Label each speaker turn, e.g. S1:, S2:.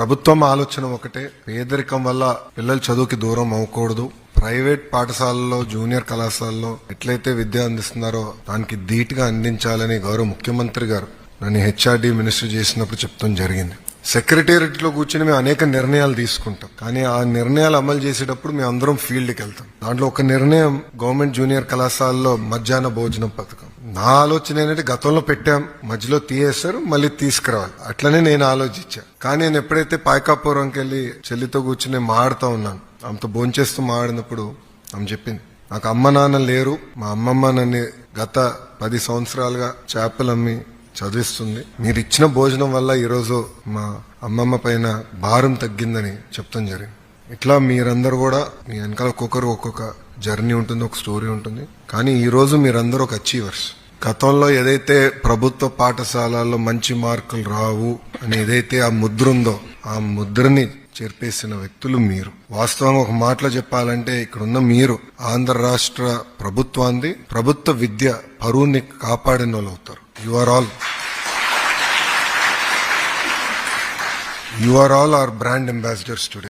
S1: ప్రభుత్వం ఆలోచన ఒకటే. పేదరికం వల్ల పిల్లలు చదువుకి దూరం అవ్వకూడదు. ప్రైవేట్ పాఠశాలల్లో జూనియర్ కళాశాలలో ఎట్లయితే విద్య అందిస్తున్నారో దానికి ధీటుగా అందించాలని గౌరవ ముఖ్యమంత్రి గారు నన్ను హెచ్ఆర్డి మినిస్టర్ చేసినప్పుడు చెప్తాం జరిగింది. సెక్రటేరియట్లో కూర్చొని మేము అనేక నిర్ణయాలు తీసుకుంటాం. కానీ ఆ నిర్ణయాలు అమలు చేసేటప్పుడు మేము అందరం ఫీల్డ్కి వెళ్తాం. దాంట్లో ఒక నిర్ణయం గవర్నమెంట్ జూనియర్ కళాశాలలో మధ్యాహ్న భోజనం పథకం. నా ఆలోచన ఏంటంటే గతంలో పెట్టాం మధ్యలో తీయేస్తారు మళ్ళీ తీసుకురావాలి. అట్లనే నేను ఆలోచించా. కానీ నేను ఎప్పుడైతే పాయకాపురంకి వెళ్ళి చెల్లితో కూర్చుని మాడుతూ మాడుతా ఉన్నాను ఆమెతో భోంచేస్తూ మాడినప్పుడు ఆమె చెప్పింది నాకు అమ్మ నాన్న లేరు మా అమ్మమ్మ నన్ను గత పది సంవత్సరాలుగా చేపలు అమ్మి చదివిస్తుంది. మీరు ఇచ్చిన భోజనం వల్ల ఈరోజు మా అమ్మమ్మ పైన భారం తగ్గిందని చెప్తాం జరిగింది. ఇట్లా మీరందరూ కూడా మీ వెనకాల ఒక్కొక్కరు ఒక్కొక్క జర్నీ ఉంటుంది ఒక స్టోరీ ఉంటుంది. కానీ ఈరోజు మీరందరూ ఒక అచీవర్స్. గతంలో ఏదైతే ప్రభుత్వ పాఠశాలల్లో మంచి మార్కులు రావు అని ఏదైతే ఆ ముద్ర ఉందో ఆ ముద్రని చేర్పేసిన వ్యక్తులు మీరు. వాస్తవంగా ఒక మాటలో చెప్పాలంటే ఇక్కడున్న మీరు ఆంధ్ర రాష్ట్ర ప్రభుత్వాన్ని ప్రభుత్వ విద్య పరువుని కాపాడిన వాళ్ళు అవుతారు. You are all you are all our brand ambassadors today